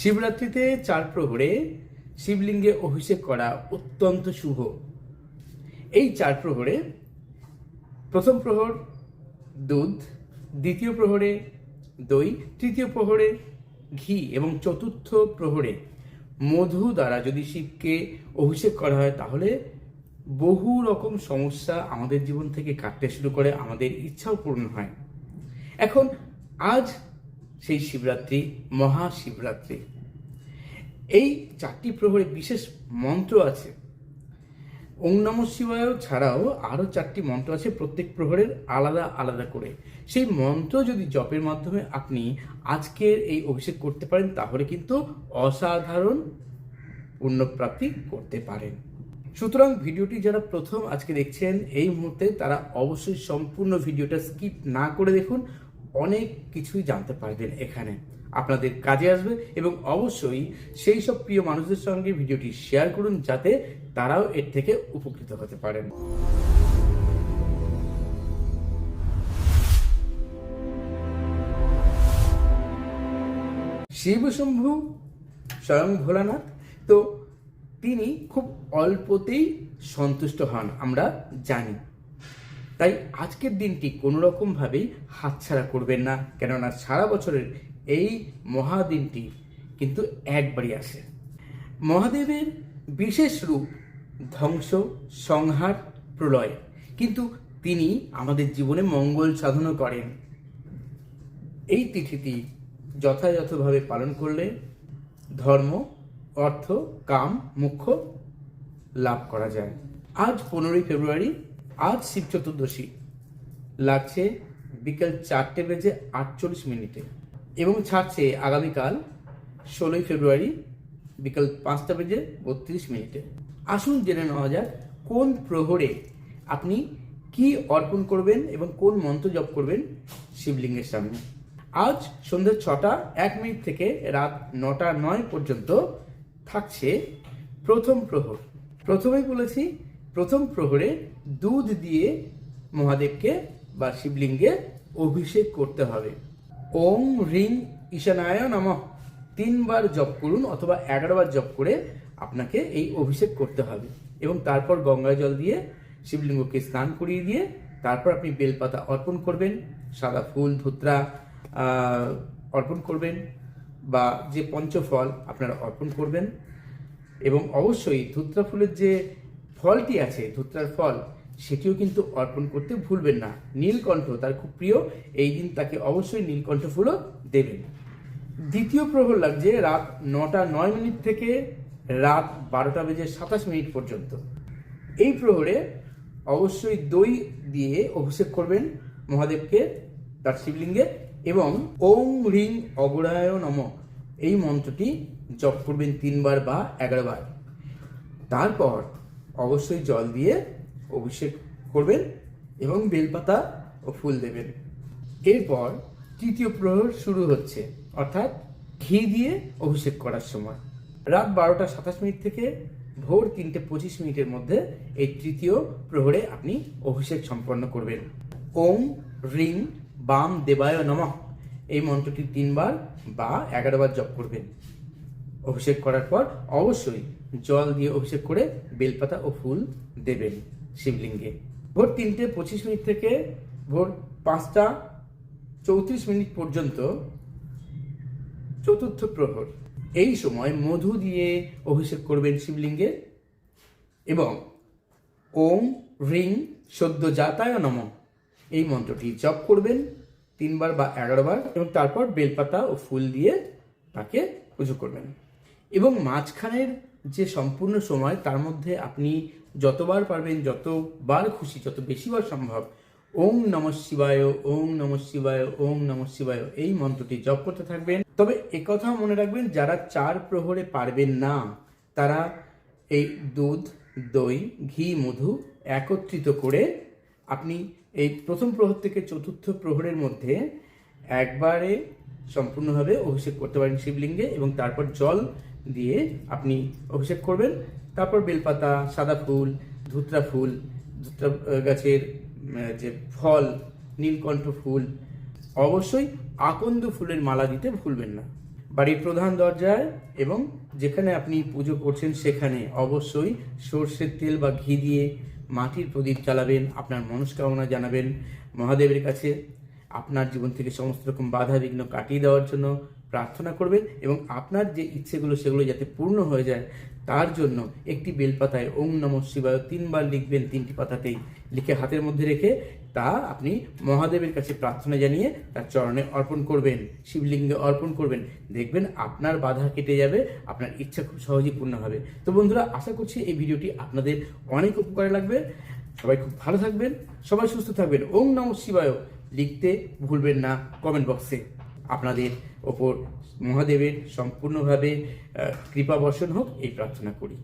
শিবরাত্রিতে চার প্রহরে শিবলিঙ্গে অভিষেক করা অত্যন্ত শুভ। এই চার প্রহরে প্রথম প্রহর দুধ, দ্বিতীয় প্রহরে দই, তৃতীয় প্রহরে ঘি এবং চতুর্থ প্রহরে মধু দ্বারা যদি শিবকে অভিষেক করা হয়, তাহলে বহু রকম সমস্যা আমাদের জীবন থেকে কাটতে শুরু করে, আমাদের ইচ্ছাও পূর্ণ হয়। এখন আজ সেই শিবরাত্রি, মহাশিবরাত্রি। এই চারটি প্রহরে বিশেষ মন্ত্র আছে। ওং নম শিবায় ছাড়াও আরও চারটি মন্ত্র আছে প্রত্যেক প্রহরের আলাদা আলাদা করে। সেই মন্ত্র যদি জপের মাধ্যমে আপনি আজকের এই অভিষেক করতে পারেন, তাহলে কিন্তু অসাধারণ পুণ্যপ্রাপ্তি করতে পারেন। সুতরাং ভিডিওটি যারা প্রথম আজকে দেখছেন, এই মুহূর্তে তারা অবশ্যই সম্পূর্ণ ভিডিওটা স্কিপ না করে দেখুন। অনেক কিছুই জানতে পারবেন এখানে। আপনাদের কাজে আসবে এবং অবশ্যই সেই সব প্রিয় মানুষদের সঙ্গে ভিডিওটি শেয়ার করুন যাতে তারাও এর থেকে উপকৃত হতে পারেন। শিবশম্ভু স্বয়ং ভোলানাথ। তো তিনি খুব অল্পতেই সন্তুষ্ট হন, আমরা জানি। তাই আজকের দিনটি কোনো রকমভাবেই হাতছাড়া করবেন না, কেননা সারা বছরের এই মহাদিনটি কিন্তু একবারই আসে। মহাদেবের বিশেষ রূপ ধ্বংস, সংহার, প্রলয়, কিন্তু তিনি আমাদের জীবনে মঙ্গল সাধনও করেন। এই তিথিটি যথাযথভাবে পালন করলে ধর্ম, অর্থ, কাম, মুখ্য লাভ করা যায়। আজ পনেরোই ফেব্রুয়ারি আজ শিব চতুর্দশী। লাগছে বিকেল চারটে বেজে আটচল্লিশ মিনিটে এবং ছাড়ছে আগামীকাল ষোলোই ফেব্রুয়ারি বিকেল পাঁচটা বেজে বত্রিশ মিনিটে। আসুন জেনে নেওয়া যাক, কোন প্রহরে আপনি কি অর্পণ করবেন এবং কোন মন্ত্র জপ করবেন শিবলিঙ্গের সামনে? আজ সন্ধ্যে ছটা এক মিনিট থেকে রাত নটা নয় পর্যন্ত থাকছে প্রথম প্রহর। প্রথমেই বলেছি প্রথম প্রহরে দুধ দিয়ে মহাদেবকে বা শিবলিঙ্গে অভিষেক করতে হবে। ওম রিং ঈশানায় নমঃ। তিনবার জপ করুন অথবা এগারো বার জপ করে আপনাকে এই অভিষেক করতে হবে। এবং তারপর গঙ্গা জল দিয়ে শিবলিঙ্গকে স্নান করিয়ে দিয়ে তারপর আপনি বেলপাতা অর্পণ করবেন, সাদা ফুল, ধুত্রা অর্পণ করবেন বা যে পঞ্চফল আপনারা অর্পণ করবেন। এবং অবশ্যই ধুত্রা ফুলের যে ফলটি আছে, ধুত্রার ফল, সেটিও কিন্তু অর্পণ করতে ভুলবেন না। নীলকণ্ঠ তার খুব প্রিয়, এই দিন তাকে অবশ্যই নীলকণ্ঠ ফুলও দেবেন। দ্বিতীয় প্রহর লাগছে রাত নটা নয় মিনিট থেকে রাত বারোটা বেজে সাতাশ মিনিট পর্যন্ত। এই প্রহরে অবশ্যই দই দিয়ে অভিষেক করবেন মহাদেবকে, তার শিবলিঙ্গে, এবং ওং রিং অগরায় নম। এই মন্ত্রটি জপ করবেন তিনবার বা এগারো বার তারপর অবশ্যই জল দিয়ে অভিষেক করবেন এবং বেলপাতা ও ফুল দেবেন। এরপর তৃতীয় প্রহর শুরু হচ্ছে, অর্থাৎ ঘি দিয়ে অভিষেক করার সময়। রাত বারোটা সাতাশ মিনিট থেকে ভোর তিনটে পঁচিশ মিনিটের মধ্যে এই তৃতীয় প্রহরে আপনি অভিষেক সম্পন্ন করবেন। ওম রিং বাম দেবায় নমঃ। এই মন্ত্রটি তিনবার বা এগারো বার জপ করবেন। অভিষেক করার পর অবশ্যই জল দিয়ে অভিষেক করে বেলপাতা ও ফুল দেবেন শিবলিঙ্গে। ভোর তিনটে পঁচিশ মিনিট থেকে ভোর পাঁচটা চৌত্রিশ মিনিট পর্যন্ত চতুর্থ প্রহর। এই সময় মধু দিয়ে অভিষেক করবেন শিবলিঙ্গে এবং ওম রিং সদ্য জাতায় নম। এই মন্ত্রটি জপ করবেন তিনবার বা এগারো বার এবং তারপর বেলপাতা ও ফুল দিয়ে তাকে পুজো করবেন। এবং মাঝখানের যে সম্পূর্ণ সময় তার মধ্যে আপনি যতবার পারবেন, যতবার খুশি, যত বেশিবার সম্ভব, ওম নম শিবায়, ওম নম শিবায়, ওম নম শিবায় এই মন্ত্রটি জপ করতে থাকবেন। তবে একথা মনে রাখবেন, যারা চার প্রহরে পারবেন না, তারা এই দুধ, দই, ঘি, মধু একত্রিত করে আপনি এই প্রথম প্রহর থেকে চতুর্থ প্রহরের মধ্যে একবারে সম্পূর্ণভাবে অভিষেক করতে পারেন শিবলিঙ্গে এবং তারপর জল দিয়ে আপনি অভিষেক করবেন। তারপর বেলপাতা, সাদা ফুল, ধুত্রা ফুল, ধুত্রা গাছের যে ফল, নীলকণ্ঠ ফুল, অবশ্যই আকন্দ ফুলের মালা দিতে ভুলবেন না। বাড়ির প্রধান দরজায় এবং যেখানে আপনি পুজো করছেন সেখানে অবশ্যই সর্ষের তেল বা ঘি দিয়ে মাটির প্রদীপ জ্বালাবেন, আপনার মনস্কামনা জানাবেন। মহাদেবের কাছে আপনার জীবন থেকে সমস্ত রকম বাধা বিঘ্ন কাটিয়ে দেওয়ার জন্য প্রার্থনা করবেন এবং আপনার যে ইচ্ছেগুলো সেগুলো যাতে পূর্ণ হয়ে যায়, তার জন্য একটি বেলপাতায় ওম নম শিবায় তিনবার লিখবেন তিনটি পাতাতেই। লিখে হাতের মধ্যে রেখে তা আপনি মহাদেবের কাছে প্রার্থনা জানিয়ে তার চরণে অর্পণ করবেন, শিবলিঙ্গে অর্পণ করবেন। দেখবেন আপনার বাধা কেটে যাবে, আপনার ইচ্ছা খুব সহজেই পূর্ণ হবে। তো বন্ধুরা, আশা করছি এই ভিডিওটি আপনাদের অনেক উপকারে লাগবে। সবাই খুব ভালো থাকবেন, সবাই সুস্থ থাকবেন। ওম নম শিবায়। লিখতে ভুলবেন না কমেন্ট বক্সে আপনাদের ওপর মহাদেবের সম্পূর্ণভাবে কৃপা বর্ষণ হোক, এই প্রার্থনা করি।